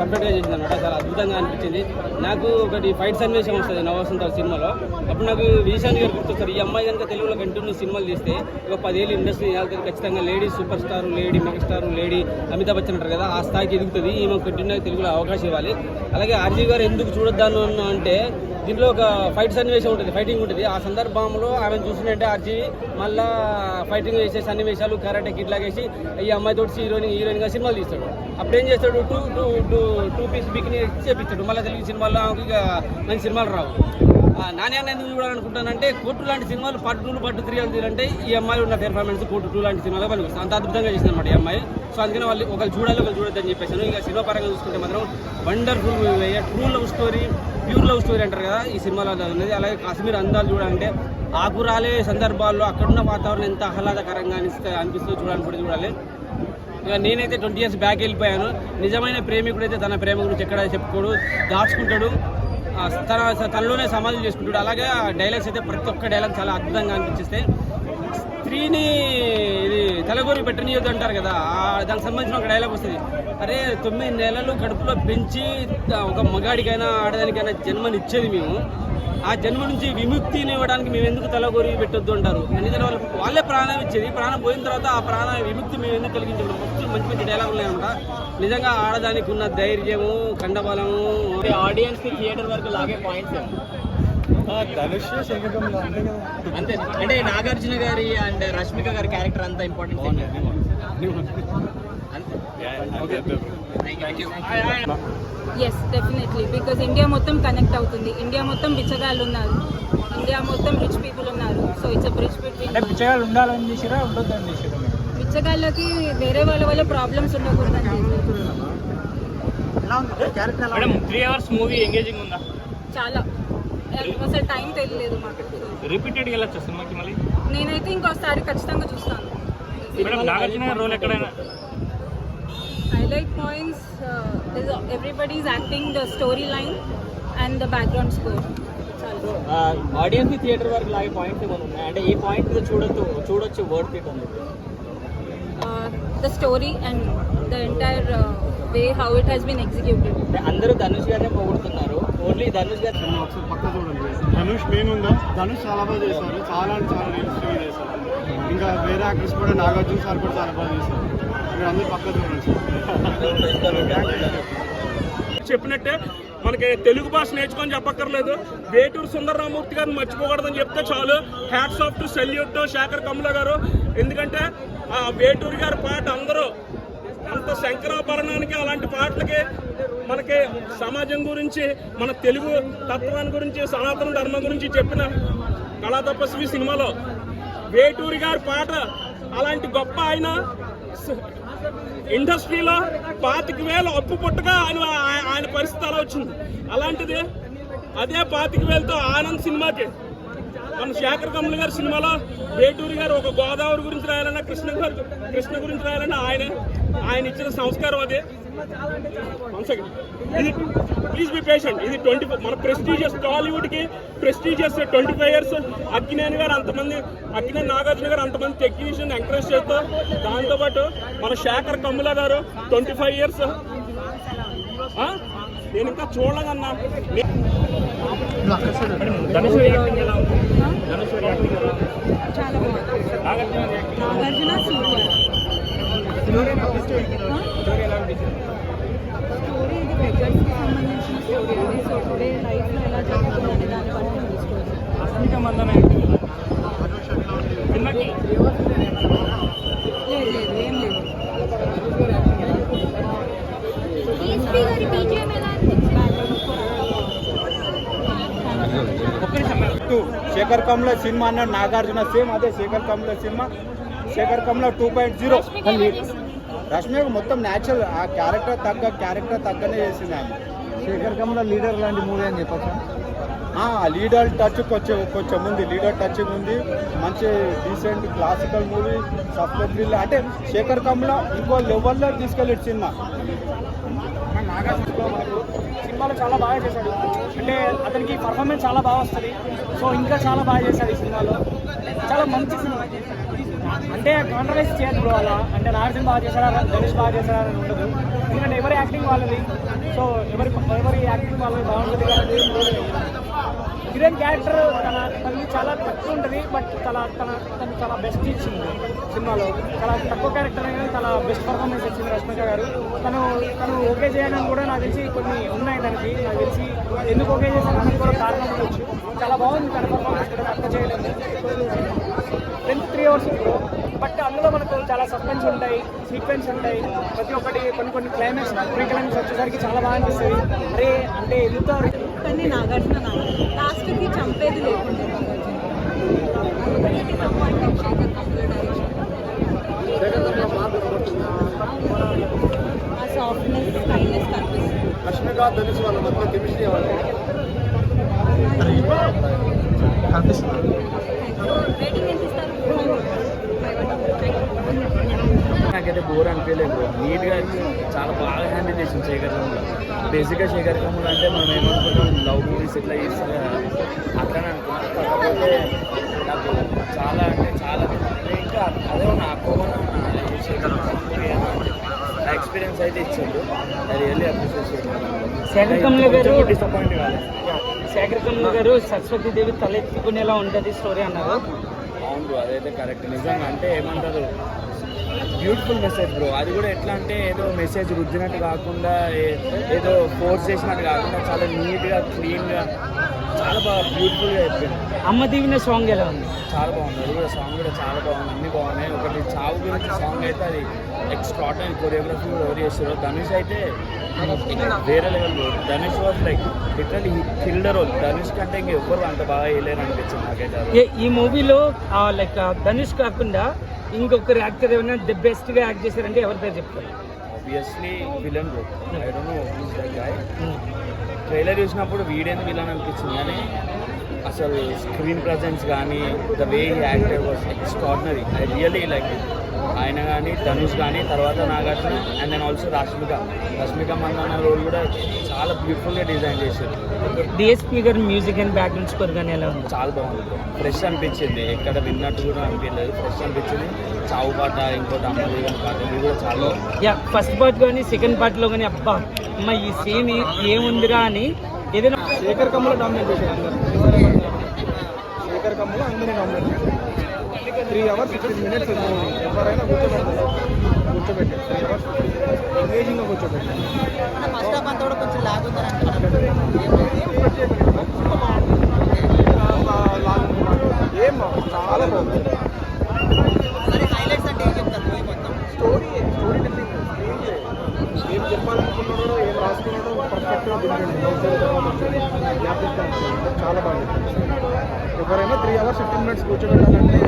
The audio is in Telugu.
పర్ఫెక్ట్గా చేసింది అనమాట చాలా అద్భుతంగా అనిపించింది. నాకు ఒకటి ఫైట్ సన్నివేశం వస్తుంది నవసంత సినిమాలో. అప్పుడు నాకు విజయశాంతి గారు గుర్తొస్తారు. ఈ అమ్మాయి కనుక తెలుగులో కంటిన్యూ సినిమాలు తీస్తే ఒక పదేళ్ళు ఇండస్ట్రీ వెళ్తుంది ఖచ్చితంగా lady super star lady megastar lady Amitabh Bachchan అంటారు కదా ఆ స్థాయికి ఎదుగుతుంది. ఈమె కంటిన్యూ తెలుగులో అవకాశం ఇవ్వాలి. అలాగే ఆర్జీ గారు ఎందుకు చూడొద్దాను అంటే దీంట్లో ఒక ఫైట్ సన్నివేశం ఉంటుంది ఫైటింగ్ ఉంటుంది. ఆ సందర్భంలో ఆమెను చూసినట్టే ఆర్జీవి మళ్ళా ఫైటింగ్ చేసే సన్నివేశాలు కరాటే కిట్ లాగేసి ఈ అమ్మాయి తోటి హీరోయిన్ హీరోయిన్గా సినిమాలు తీస్తాడు. అప్పుడు ఏం చేస్తాడు? Two two two two piece bikini చేపిస్తాడు. మళ్ళీ తెలుగు సినిమాల్లో ఇక మంచి సినిమాలు రావు. నాణ్యాన్ని ఎందుకు చూడాలనుకుంటానంటే కోర్టు లాంటి సినిమాలు పార్ట్ టూలు పార్ట్ త్రీ అంటే ఈ అమ్మాయి ఉన్న పెర్ఫార్మెన్స్ కోర్టు టూ లాంటి సినిమాలో పనికొస్తుంది అంత అద్భుతంగా చేసింది అనమాట ఈ అమ్మాయి. సో అందుకని వాళ్ళు ఒకరు చూడాలి ఒకరు చూడొద్దని చెప్పేసాను ఇక సినిమా పరంగా చూసుకుంటే మాత్రం wonderful movie true love story pure love story అంటారు కదా ఈ సినిమాలో ఉన్నది. అలాగే కాశ్మీర్ అందాలు చూడాలంటే ఆకురాలే సందర్భాల్లో అక్కడున్న వాతావరణం ఎంత ఆహ్లాదకరంగా అనిపిస్తుంది అనిపిస్తుందో చూడాలని కూడా చూడాలి. ఇక నేనైతే ట్వంటీ ఇయర్స్ బ్యాక్ వెళ్ళిపోయాను. నిజమైన ప్రేమికుడైతే తన ప్రేమ గురించి ఎక్కడ చెప్పుకోడు దాచుకుంటాడు. తన తనలోనే సమాధి చేసుకుంటాడు. అలాగే ఆ డైలాగ్స్ అయితే ప్రతి ఒక్క డైలాగ్ చాలా అద్భుతంగా అనిపించిస్తే స్త్రీని ఇది తలగూరి పెట్టనీయద్దు అంటారు కదా దానికి సంబంధించిన ఒక డైలాగ్ వస్తుంది. అరే తొమ్మిది నెలలు కడుపులో పెంచి ఒక మగాడికైనా ఆడదానికైనా జన్మనిచ్చేది మేము. ఆ జన్మ నుంచి విముక్తిని ఇవ్వడానికి మేము ఎందుకు తలగోరి పెట్టొద్దు అంటారు? ఎందుకంటే వాళ్ళు వాళ్ళే ప్రాణం ఇచ్చేది. ప్రాణం పోయిన తర్వాత ఆ ప్రాణ విముక్తి మేము ఎందుకు కలిగించడం మంచి మంచి మంచి డైలాగులు ఉన్నాయన్నమాట నిజంగా ఆడదానికి ఉన్న ధైర్యము కండబలము ఆడియన్స్ థియేటర్ వరకు లాగే పాయింట్స్ అంతే. అంటే నాగార్జున గారి అండ్ రష్మిక గారి క్యారెక్టర్ అంత important yes definitely because India మొత్తం కనెక్ట్ అవుతుంది. ఇండియా మొత్తం బిచ్చగాళ్ళు ఉన్నారు. ఇండియా మొత్తం రిచ్ పీపుల్ ఉన్నారు. సో ఇట్స్ బ్రిడ్జ్ అంటే బిట్వీన్ ఉండాలని చేసిరా ఉండొద్దని చేసిరా బిచ్చగాళ్ళకి వేరే వాళ్ళ వల్ల ప్రాబ్లమ్స్ ఉండకూడదని చేశారు madam three hours movie engaging ఉందా? చాలా. అసలు టైం తెలియలేదు మాకు. రిపీటెడ్ వెళ్ళొచ్చు సినిమాకి మళ్ళీ? నేనైతే ఇంకోసారి ఖచ్చితంగా చూస్తాను. మేడం నాగార్జున రోల్ ఎక్కడైనా? Highlight points everybody is acting the story line and the background score audience theatre వరకు లాగే పాయింట్స్ ఏమైనా ఉన్నాయి? అంటే ఈ పాయింట్ చూడొచ్చు చూడొచ్చు వర్డ్ ఇట్ ఉంది the story and the entire uh, way how it has been executed. అంటే అందరూ ధనుష్ గారినే పొగుడుతున్నారు. ఓన్లీ ధనుష్ గారు పక్క చూడండి. ధనుష్ ధనుష్ చాలా బాగా చేశారు. చాలా అంటే చాలా రియలిస్టిక్గా చేశారు. ఇంకా వేరే యాక్టర్స్ కూడా నాగార్జున సార్ కూడా చాలా బాగా చేశారు. మీరు అందరూ పక్క చూడండి. చెప్పినట్టే మనకి తెలుగు భాష నేర్చుకొని చెప్పక్కర్లేదు. వేటూరు సుందరరామూర్తి గారిని మర్చిపోకూడదని చెప్తే చాలు. Hats off to salute Sekhar Kammula గారు. ఎందుకంటే ఆ వేటూరు గారి పాట అందరూ అంత శంకరాభరణానికి అలాంటి పాటలకి మనకి సమాజం గురించి మన తెలుగు తత్వాన్ని గురించి సనాతన ధర్మం గురించి చెప్పిన కళా తపస్వి సినిమాలో వేటూరి గారి పాట అలాంటి గొప్ప ఆయన ఇండస్ట్రీలో పాతిక వేలు అప్పు పుట్టగా ఆయన ఆయన- ఆయన పరిస్థితి అలా వచ్చింది. అలాంటిది అదే పాతిక వేలతో ఆనంద్ సినిమాకి మన శేఖర్ కమల్ గారి సినిమాలో వేటూరి గారు ఒక గోదావరి గురించి రాయాలన్నా కృష్ణ గారు కృష్ణ గురించి రాయాలన్నా ఆయన ఆయన ఇచ్చిన సంస్కారం అదే. ఇది ప్లీజ్ బి పేషెంట్ ఇది ట్వంటీ మన prestigious టాలీవుడ్కి prestigious twenty five years Akkineni గారు అంతమంది అక్కినేని నాగార్జున గారు అంతమంది టెక్నీషియన్ ఎంకరేజ్ చేస్తూ దాంతోపాటు మన శేఖర్ కమ్ముల గారు ట్వంటీ ఫైవ్ ఇయర్స్ నేను ఇంకా చూడలేదన్నా. ధనుష్ యాక్టింగ్ ఎలా ఉంది ధనుష్ యాక్టింగ్ ఎలా ఉంది చాలా బాగుంది Nagarjuna acting Nagarjuna super story ఇది సంబంధించిన స్టోరీ అండి సో టుడే లైఫ్లో ఎలా దాన్ని బట్టి లేదు లేదు ఏం లేదు టూ శేఖర్ కమ్ల సినిమా అన్నాడు నాగార్జున సేమ్ అదే Sekhar Kammula cinema. Sekhar Kammula two point zero Rashmi మొత్తం న్యాచురల్ ఆ క్యారెక్టర్ తగ్గ క్యారెక్టర్ తగ్గనే చేసింది ఆమె. శేఖర్ కమ్ల లీడర్ లాంటి మూవీ అని చెప్పచ్చు? లీడర్ టచ్ కొంచెం కొంచెం ఉంది. లీడర్ టచ్ ఉంది. మంచి డీసెంట్ క్లాసికల్ మూవీ థ్రిల్ అంటే శేఖర్ కమ్ల ఇంకో లెవెల్లో తీసుకెళ్ళాడు సినిమా. సినిమాలో చాలా బాగా చేశాడు. అంటే అతనికి పర్ఫార్మెన్స్ చాలా బాగా వస్తుంది. సో ఇంకా చాలా బాగా చేశాడు ఈ సినిమాలో. చాలా మంచి సినిమా. అంటే కాంట్రవర్సీ చేయదు బ్రో అలా. అంటే నాగార్జున బాగా చేశారా? ధనుష్ బాగా చేశారా అని ఉండదు. ఎందుకంటే ఎవరి యాక్టింగ్ వాళ్ళది. సో ఎవరి ఎవరి యాక్టింగ్ వాళ్ళది బాగుంటుంది కాబట్టి హీరోయిన్ క్యారెక్టర్ తన తనకి చాలా తక్కువ ఉంటుంది బట్ తన తన తను చాలా బెస్ట్ ఇచ్చింది సినిమాలో. చాలా తక్కువ క్యారెక్టర్ అయినా చాలా బెస్ట్ పర్ఫార్మెన్స్ ఇచ్చింది రష్మిక గారు. తను తను ఓకే చేయడానికి కూడా నాకు తెలిసి కొన్ని ఉన్నాయి దానికి. నాకు తెలిసి ఎందుకు ఓకే చేశానని కూడా కారణం ఉండొచ్చు. చాలా బాగుంది తన పర్ఫార్మెన్స్ కూడా తక్కువ చేయలేదు. టెన్త్ త్రీ అవర్స్ బట్ అందులో మనకు చాలా సస్పెన్స్ ఉంటాయి సీక్వెన్స్ ఉంటాయి. ప్రతి ఒక్కటి కొన్ని కొన్ని క్లైమాక్స్ ప్రీ క్లైమాక్స్ వచ్చేసరికి చాలా బాగా అనిపిస్తుంది. అరే అంటే ఎంత కానీ నాగార్జున లాస్ట్కి చంపేది లేకుండా ఆ సాఫ్ట్నెస్ కైండ్నెస్ కనిపిస్తుంది. రష్మిక ధనుష్ వాళ్ళ మధ్య కెమిస్ట్రీ రేటింగ్ ఎంత ఇస్తారు? నాకైతే బోర్ అనిపించలేదు నీట్గా చాలా బాగా హ్యాండిల్ చేసింది శేఖర్ కమ్ముల బేసిక్గా శేఖర్ కమ్ముల అంటే మనం ఏమనుకుంటాం లవ్ మూవీస్ ఇట్లా చేస్తారు కదా అట్లనే అనుకున్నాం కాకపోతే నాకు చాలా అంటే చాలా ఇంకా అదే నా అక్కువ శేఖర్ ఎక్స్పీరియన్స్ అయితే ఇచ్చిండు. అది రియల్లీ అప్రిషియేట్ డిసప్పాయింట్ కాలేదు. శేఖర్ కమ్ముల గారు సరస్వతి దేవి తలెత్తుకునేలా ఉంటుంది స్టోరీ అన్నారు. అవును అదైతే కరెక్ట్ నిజంగా అంటే ఏమంటారు బ్యూటిఫుల్ మెసేజ్ బ్రో. అది కూడా ఎట్లా అంటే ఏదో మెసేజ్ రుద్దినట్టు కాకుండా ఏదో ఫోర్స్ చేసినట్టు కాకుండా చాలా నీట్గా క్లీన్గా చాలా బాగా బ్యూటిఫుల్గా చెప్పింది అమ్మ దీవిన సాంగ్ ఎలా ఉంది? చాలా బాగుంది. అది కూడా సాంగ్ కూడా చాలా బాగుంది. అన్ని బాగున్నాయి. ఒకటి చావు గురించి సాంగ్ అయితే అది ఎక్స్ట్రాటరీ కొరియోగ్రఫీ కూడా ఎవరు చేస్తారో ధనుష్ అయితే వేరే level Dhanush was like literally killed role Dhanush కంటే ఇంక ఎవ్వరు అంత బాగా వేయలేరు అనిపించింది నాకైతే ఈ మూవీలో లైక్ ధనుష్ కాకుండా ఇంకొకరు యాక్టర్ ఏమైనా ది బెస్ట్గా యాక్ట్ చేశారంటే ఎవరి పేరు చెప్తారు? Obviously villain I don't know guy trailer చూసినప్పుడు వీడేంది విలన్ అనిపించింది కానీ అసలు స్క్రీన్ ప్రజెన్స్ కానీ the way actor was extraordinary I really like ఆయన కానీ ధనుష్ కానీ తర్వాత Nagarjuna and then also Rashmika. Rashmika Mandanna role కూడా చాలా బ్యూటిఫుల్గా డిజైన్ చేశారు. డిఎస్పీ గారి మ్యూజిక్ అండ్ బ్యాక్గ్రౌండ్ స్కోర్ కానీ ఎలా ఉంది? చాలా బాగుంది. ఫ్రెష్ అనిపించింది. ఎక్కడ విన్నట్టు కూడా అనిపించలేదు. ఫ్రెష్ అనిపించింది. చావు పాట ఇంకోటి అమ్మది పాట ఇది కూడా చాలా యా ఫస్ట్ పార్ట్ కానీ సెకండ్ పార్ట్లో కానీ అబ్బా అమ్మ ఈ సీన్ ఏముందిరా అని ఏదైనా శేఖర్ కమ్ముల డామినేట్ చేశారు అందరు. శేఖర్ కమ్ముల అందరినీ డామినేట్ చేశారు. త్రీ అవర్స్ ఫిఫ్టీన్ మినిట్స్ ఎవరైనా కూర్చోబెట్టారు కూర్చోబెట్టారు త్రీ అవర్స్ ఎంగేజింగ్గా కూర్చోబెట్టారు ఏం చాలా బాగుంది. స్టోరీ స్టోరీ టెల్లింగ్ ఏం రాసుకున్నాడో ఏం రాసుకున్నాడో పర్ఫెక్ట్గా దింపండి చాలా బాగుంది. ఎవరైనా త్రీ అవర్స్ ఫిఫ్టీన్ మినిట్స్ కూర్చోబెట్టాలంటే